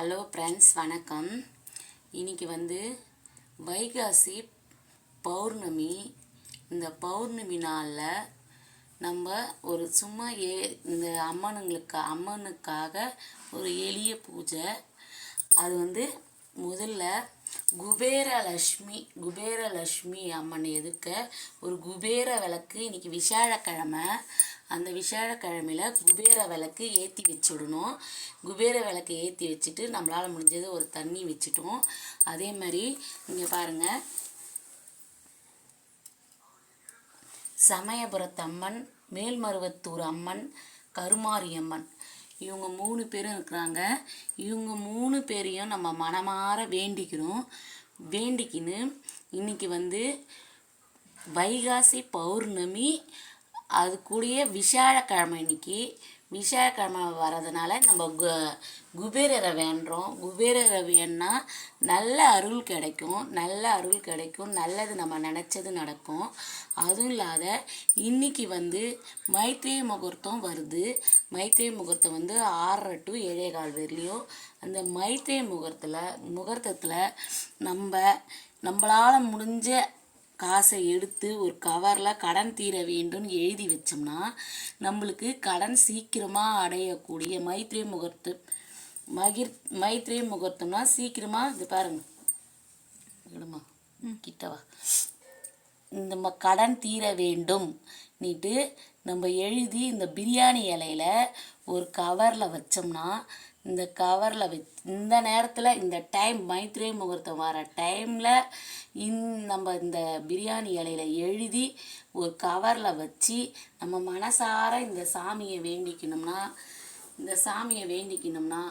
Hello friends வணக்கம். இன்னைக்கு வந்து வைகாசி பௌர்ணமி. இந்த பௌர்ணமி நாளில் நம்ம ஒரு சும்மா ஏ இந்த அம்மனுங்களுக்கு அம்மனுக்காக ஒரு எளிய பூஜை. அது வந்து முதல்ல குபேரலட்சுமி குபேரலட்சுமி அம்மனை எதிர்க்க ஒரு குபேர விளக்கு. இன்னைக்கு விசாழக்கிழமை. அந்த விசாழக்கிழமையில குபேர விளக்கு ஏற்றி வச்சுடணும். குபேர விளக்கு ஏற்றி வச்சுட்டு நம்மளால் முடிஞ்சது ஒரு தண்ணி வச்சுட்டோம். அதே மாதிரி இங்கே பாருங்கள் சமயபுரத்து அம்மன் மேல்மருவத்தூர் அம்மன் கருமாரியம்மன் இவங்க மூணு பேரும் இருக்கிறாங்க. இவங்க மூணு பேரையும் நம்ம மனமாற வேண்டிக்கிறோம். வேண்டிக்கின்னு இன்னைக்கு வந்து வைகாசி பௌர்ணமி அது கூடிய விசாழக்கிழமை இன்னைக்கு. விசாழக்கிழமை வர்றதுனால நம்ம கு குபேரரை வேண்டுறோம் குபேரரை வேணா நல்ல அருள் கிடைக்கும். நல்ல அருள் கிடைக்கும். நல்லது நம்ம நினச்சது நடக்கும். அதுவும் இல்லாத இன்னைக்கு வந்து மைத்ரேய முகூர்த்தம் வருது. மைத்ரேய முகூர்த்தம் வந்து ஆறரை டு ஏழே கால் வரலையும் அந்த மைத்ரேய முகூர்த்தத்தில் முகூர்த்தத்தில் நம்ம நம்மளால் முடிஞ்ச காசை எடுத்து ஒரு கவரில் கடன் தீர வேண்டும்னு எழுதி வச்சோம்னா நம்மளுக்கு கடன் சீக்கிரமாக அடையக்கூடிய மைத்ரே முகூர்த்த மகிர் மைத்ரே முகூர்த்தம்னா சீக்கிரமாக இது பாருங்க. விடுமா கிட்டவா இந்த கடன் தீர வேண்டும். நீட்டு நம்ம எழுதி இந்த பிரியாணி இலையில ஒரு கவரில் வச்சோம்னா இந்த கவரில் வச் இந்த நேரத்தில் இந்த டைம் மைத்ரே முகூர்த்தம் வர டைமில் இந் நம்ம இந்த பிரியாணி இலையில எழுதி ஒரு கவரில் வச்சு நம்ம மனசார இந்த சாமியை வேண்டிக்கணும்னா இந்த சாமியை வேண்டிக்கணும்னா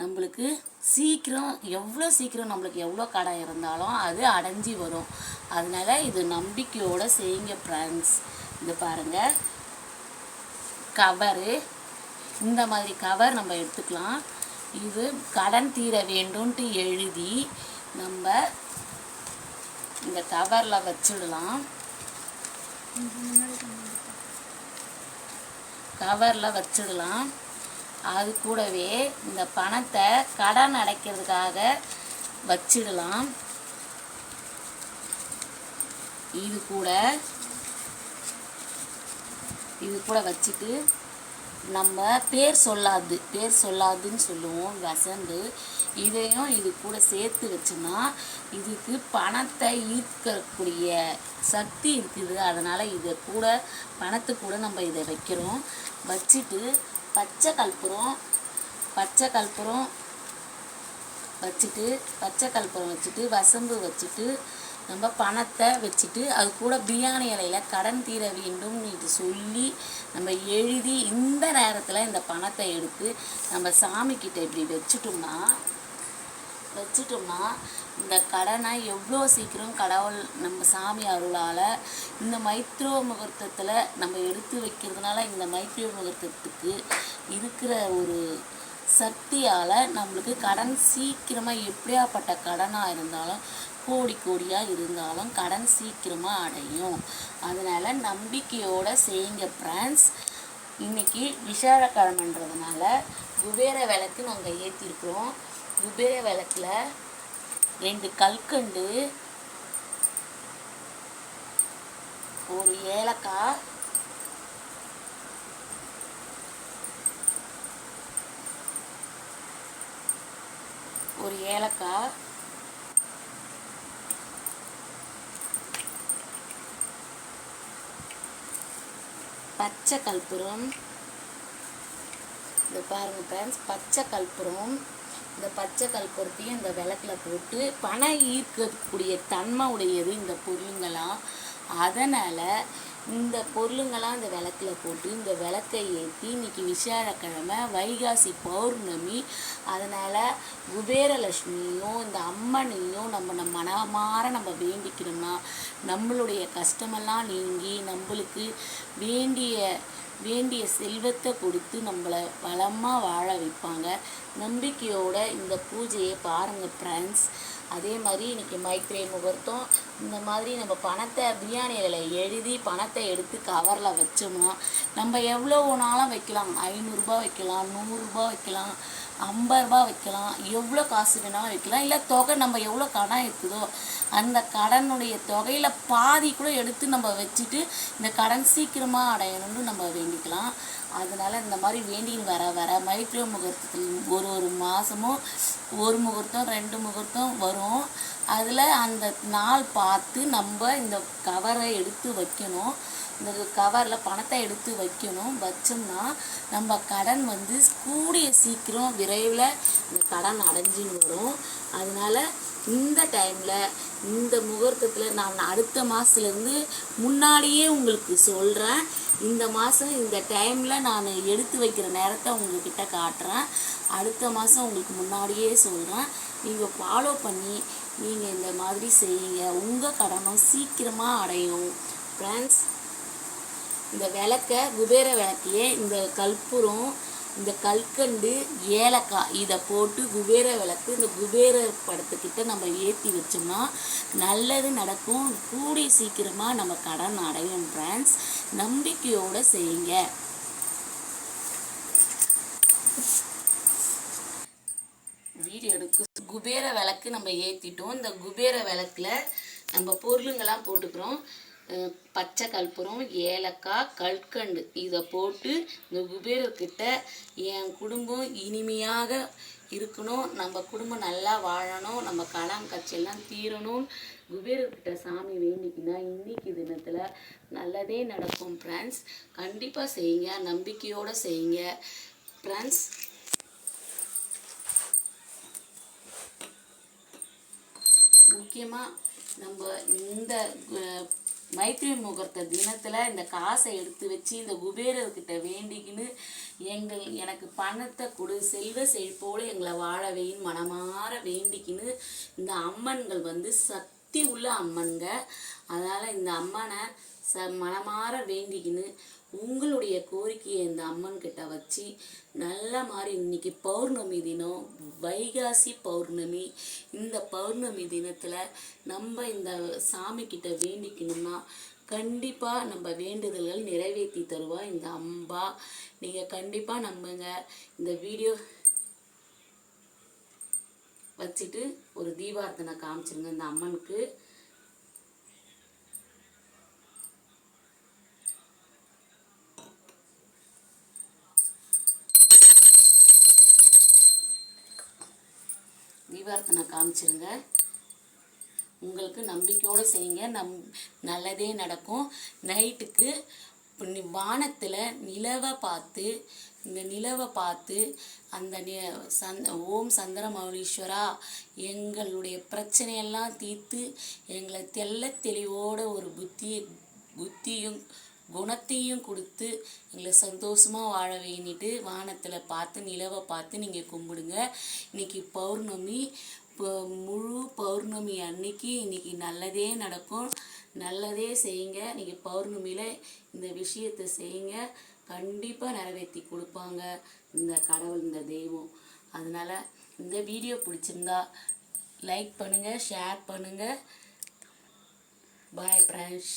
நம்மளுக்கு சீக்கிரம் எவ்வளோ சீக்கிரம் நம்மளுக்கு எவ்வளோ கடன் இருந்தாலும் அது அடைஞ்சி வரும். அதனால் இது நம்பிக்கையோடு செய்யுங்க ஃப்ரெண்ட்ஸ் இது பாருங்கள் கவரு இந்த மாதிரி கவர் நம்ம எடுத்துக்கலாம். இது கடன் தீர வேண்டும்ன்ட்டு எழுதி நம்ம இந்த கவரில் வச்சிடலாம். கவரில் வச்சிடலாம். அது கூடவே இந்த பணத்தை கடன் அடைக்கிறதுக்காக வச்சிடலாம். இது கூட இது கூட வச்சுட்டு நம்ம பேர் சொல்லாது பேர் சொல்லாதுன்னு சொல்லுவோம் வசந்து. இதையும் இது கூட சேர்த்து வச்சோம்னா இதுக்கு பணத்தை ஈர்க்கக்கூடிய சக்தி இருக்குது. அதனால் இதை கூட பணத்து கூட நம்ம இதை வைக்கிறோம். வச்சுட்டு பச்சை கற்பூரம் பச்சை கற்பூரம் வச்சுட்டு பச்சை கற்பூரம் வச்சுட்டு வசம்பு வச்சுட்டு நம்ம பணத்தை வச்சுட்டு அது கூட பிரியாணி இலையில் கடன் தீர வேண்டும் இது சொல்லி நம்ம எழுதி இந்த நேரத்தில் இந்த பணத்தை எடுத்து நம்ம சாமிக்கிட்ட இப்படி வச்சுட்டோம்னா வச்சுட்டோம்னா இந்த கடனை எவ்வளோ சீக்கிரம் கடவுள் நம்ம சாமி அருளால் இந்த மைத்ரோ முகூர்த்தத்தில் நம்ம எடுத்து வைக்கிறதுனால இந்த மைத்ரோ முகூர்த்தத்துக்கு இருக்கிற ஒரு சக்தியால் நம்மளுக்கு கடன் சீக்கிரமாக எப்படியாப்பட்ட கடனாக இருந்தாலும் கோடி கோடியாக இருந்தாலும் கடன் சீக்கிரமாக அடையும். அதனால் நம்பிக்கையோடு செய்யுங்க ஃப்ரெண்ட்ஸ் இன்னைக்கு விசாரக்கிழமன்றதுனால குபேர விளக்கு நாங்கள் ஏற்றிருக்கிறோம் குபேர விளக்கில் ரெண்டு கல்கண்டு ஒரு ஏலக்காய் ஒரு ஏலக்காய் பச்சை கற்பூரம். இந்த பாருங்க ஃப்ரெண்ட்ஸ் பச்சை கற்பூரம். இந்த பச்சை கற்பூரத்தையும் இந்த விளக்கில் போட்டு பணம் ஈர்க்கக்கூடிய தன்மை உடையது இந்த பொருளுங்களாம் அதனால் இந்த பொருளுங்கள்லாம் இந்த விளக்கில் போட்டு இந்த விளக்கை ஏற்றி இன்னைக்கு விசாலக்கிழமை வைகாசி பௌர்ணமி. அதனால் குபேரலட்சுமியும் இந்த அம்மனையும் நம்ம நம்ம மனமாற நம்ம வேண்டிக்கிறோம்னா நம்மளுடைய கஷ்டமெல்லாம் நீங்கி நம்மளுக்கு வேண்டிய வேண்டிய செல்வத்தை கொடுத்து நம்மளை வளமாக வாழ வைப்பாங்க. நம்பிக்கையோட இந்த பூஜையை பாருங்கள் ஃப்ரெண்ட்ஸ் அதே மாதிரி இன்னைக்கு மைத்ரே முகூர்த்தம் இந்த மாதிரி நம்ம பணத்தை பிரியாணி எழுதி பணத்தை எடுத்து கவரில் வச்சோம்னா நம்ம எவ்வளோ நாளும் வைக்கலாம் ஐநூறுரூபா வைக்கலாம் நூறுரூபா வைக்கலாம். ஐம்பது ரூபா வைக்கலாம் எவ்வளோ காசு வேணாலும் வைக்கலாம் இல்லை தொகை நம்ம எவ்வளோ கடன் இருக்குதோ அந்த கடனுடைய தொகையில் பாதி கூட எடுத்து நம்ம வச்சுட்டு இந்த கடன் சீக்கிரமாக அடையணும்னு நம்ம வேண்டிக்கலாம். அதனால இந்த மாதிரி வேண்டிகள் வர வர மைக்ரோ முகூர்த்தத்தில் ஒரு ஒரு மாதமும் ஒரு முகூர்த்தம் ரெண்டு முகூர்த்தம் வரும். அதில் அந்த நாள் பார்த்து நம்ம இந்த கவரை எடுத்து வைக்கணும். இந்த கவரில் பணத்தை எடுத்து வைக்கணும். வச்சோம்னா நம்ம கடன் வந்து கூடிய சீக்கிரம் விரைவில் இந்த கடன் அடைஞ்சின்னு வரும். அதனால் இந்த டைமில் இந்த முகூர்த்தத்தில் நான் அடுத்த மாதத்துலேருந்து முன்னாடியே உங்களுக்கு சொல்கிறேன் இந்த மாதம் இந்த டைமில் நான் எடுத்து வைக்கிற நேரத்தை உங்கள்கிட்ட காட்டுறேன். அடுத்த மாதம் உங்களுக்கு முன்னாடியே சொல்கிறேன் நீங்கள் ஃபாலோ பண்ணி நீங்கள் இந்த மாதிரி செய்யுங்க. உங்கள் கடனும் சீக்கிரமாக அடையும் ஃப்ரெண்ட்ஸ் இந்த விளக்க குபேர விளக்கையே இந்த கற்பூரம் இந்த கல்கண்டு ஏலக்காய் இதை போட்டு குபேர விளக்கு இந்த குபேர படத்துக்கிட்ட நம்ம ஏற்றி வச்சோம்னா நல்லது நடக்கும். கூடிய சீக்கிரமாக நம்ம கடன் அடையும் ஃப்ரெண்ட்ஸ் நம்பிக்கையோடு செய்யுங்க. வீடியோ எடுக்க குபேர விளக்கு நம்ம ஏற்றிட்டோம் இந்த குபேர விளக்குல நம்ம பொருளுங்கெல்லாம் போட்டுக்கிறோம். பச்சை கற்பூரம் ஏலக்காய் கல்கண்டு. இதை போட்டு இந்த குபேரர்கிட்ட என் குடும்பம் இனிமையாக இருக்கணும். நம்ம குடும்பம் நல்லா வாழணும். நம்ம கலாம் கச்செல்லாம் தீரணும். குபேரர்கிட்ட சாமி வேண்டிக்கினா இன்னைக்கு தினத்தில் நல்லதே நடக்கும் ஃப்ரெண்ட்ஸ் கண்டிப்பாக செய்யுங்க. நம்பிக்கையோடு செய்யுங்க ஃப்ரெண்ட்ஸ் முக்கியமாக நம்ம இந்த மைத்ரி முகூர்த்த தினத்தில் இந்த காசை எடுத்து வச்சு இந்த குபேரர்கிட்ட வேண்டிக்கின்னு எங்கள் எனக்கு பணத்தை கொடு செல்வ செழிப்போடு எங்களை வாழ வைன்னு மனமாற வேண்டிக்கின்னு இந்த அம்மன்கள் வந்து சத் சக்தி உள்ள அம்மன்க அதனால் இந்த அம்மனை ச மனமாற வேண்டிக்கின்னு உங்களுடைய கோரிக்கையை இந்த அம்மன் கிட்ட வச்சு நல்ல மாதிரி இன்னைக்கு பௌர்ணமி தினம் வைகாசி பௌர்ணமி இந்த பௌர்ணமி தினத்தில் நம்ம இந்த சாமி கிட்ட வேண்டிக்கணும்னா கண்டிப்பாக நம்ம வேண்டுதல்கள் நிறைவேற்றி தருவா இந்த அம்பா. நீங்கள் கண்டிப்பாக நம்புங்க. இந்த வீடியோ வச்சுட்டு ஒரு தீபார்த்தனை காமிச்சிருங்க இந்த அம்மனுக்கு. தீபார்த்தனை காமிச்சிருங்க. உங்களுக்கு நம்பிக்கையோடு செய்யுங்க. நம் நல்லதே நடக்கும். நைட்டுக்கு வானத்தில் நிலவை பார்த்து இந்த நிலவை பார்த்து அந்த நி சந் ஓம் சந்திரமௌலீஸ்வரா எங்களுடைய பிரச்சனையெல்லாம் தீர்த்து எங்களை தெள்ள தெளிவோட ஒரு புத்தி புத்தியும் குணத்தையும் கொடுத்து எங்களை சந்தோஷமாக வாழ வேண்டிட்டு வானத்தில் பார்த்து நிலவை பார்த்து நீங்கள் கும்பிடுங்க. இன்னைக்கு பௌர்ணமி இப்போ முழு பௌர்ணமி அன்னைக்கு இன்னைக்கு நல்லதே நடக்கும். நல்லதே செய்யுங்க. நீங்கள் பௌர்ணமியில் இந்த விஷயத்தை செய்யுங்க. கண்டிப்பாக நிறைவேற்றி கொடுப்பாங்க இந்த கடவுள் இந்த தெய்வம். அதனால் இந்த வீடியோ பிடிச்சிருந்தா லைக் பண்ணுங்கள் ஷேர் பண்ணுங்கள் பாய் ஃப்ரெண்ட்ஸ்